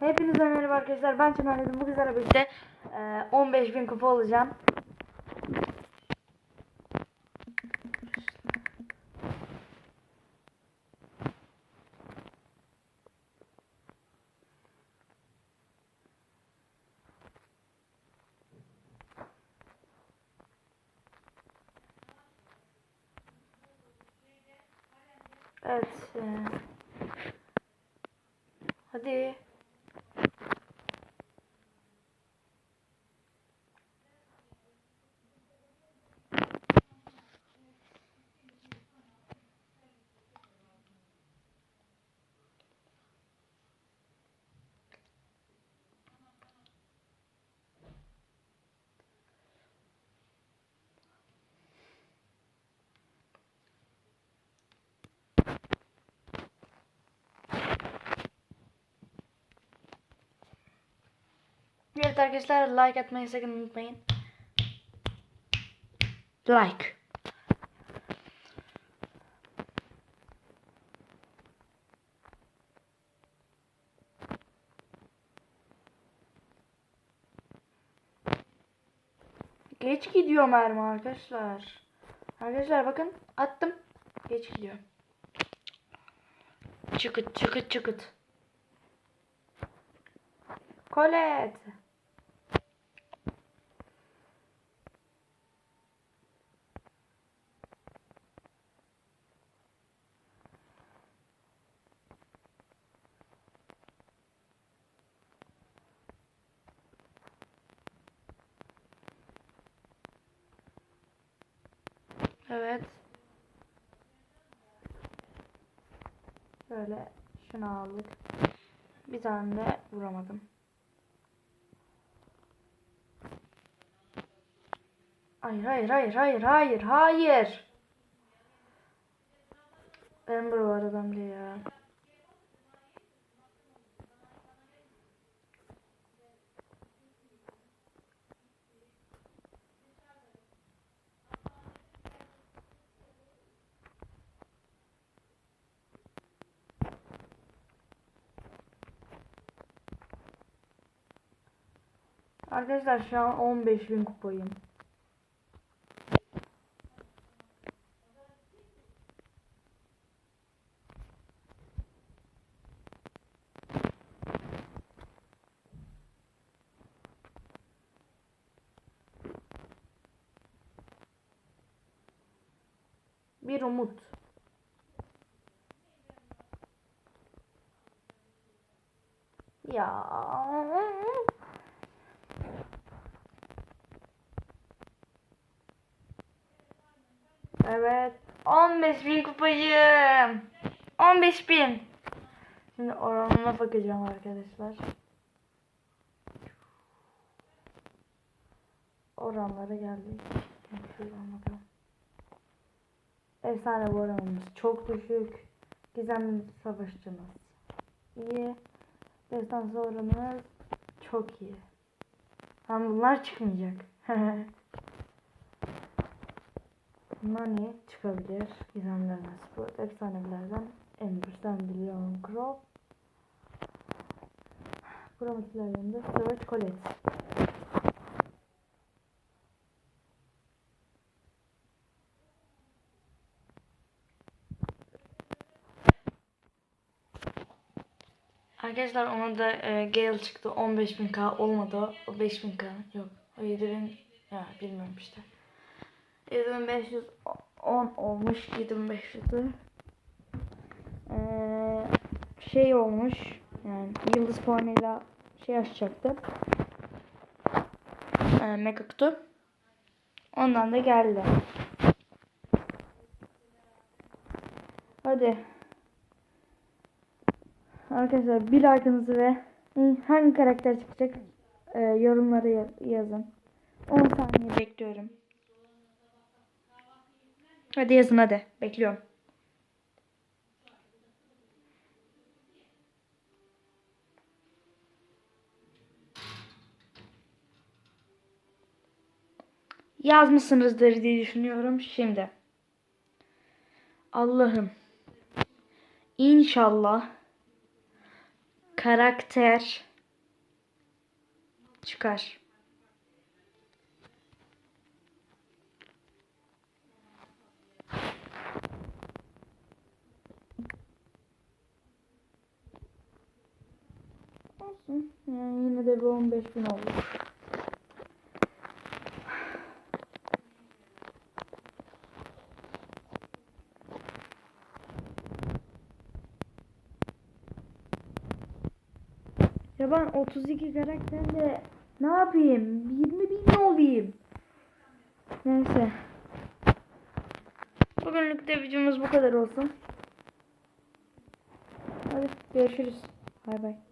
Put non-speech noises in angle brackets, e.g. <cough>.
Hepinize merhaba arkadaşlar. Ben Çınar Dedim. Bu güzel birlikte e, 15.000 kupa olacağım. Evet. e, hadi. Evet arkadaşlar like atmayı sakın unutmayın. Like. Geç gidiyor mermi arkadaşlar. Arkadaşlar bakın attım. Geç gidiyor. Çıkıt çıkıt çıkıt. Colette. Evet. Böyle şunu aldık. Bir tane de vuramadım. Hayır hayır hayır hayır hayır hayır. Amber var adamda ya. Arkadaşlar şu an 15.000 kupayım. Bir umut. Ya. Evet. 15.000 kupayım. 15.000. Şimdi oranına bakacağım arkadaşlar. Oranlara geldik. Şuradan bakalım. Efsane bu oranımız. Çok düşük. Gizemli savaşçımız. İyi. Destansı oranımız çok iyi. Ama bunlar çıkmayacak. <laughs> Ne? Çıkabilir. Gizemlerden spor. Efsanelerden Embers'ten biliyorum. Crop. Kromatiklerinde Search Colette. Arkadaşlar ona da e, Gale çıktı 15.000k olmadı o 5.000k yok o 7000 ya bilmiyorum işte 7510 olmuş 7500'ü ee, şey olmuş yani yıldız puanıyla şey açacaktı. Ee, mega ondan da geldi. Hadi. Arkadaşlar bir like'ınızı ve hangi karakter çıkacak e, yorumlara ya- yazın. 10 saniye bekliyorum. Hadi yazın hadi. Bekliyorum. Yazmışsınızdır diye düşünüyorum şimdi. Allah'ım. İnşallah karakter çıkar. Olsun. Yani yine de bir 15 bin olur. Ya ben 32 karakterle ne yapayım? 20 bin ne olayım? Neyse. Bugünlük de videomuz bu kadar olsun. Hadi görüşürüz. Bay bay.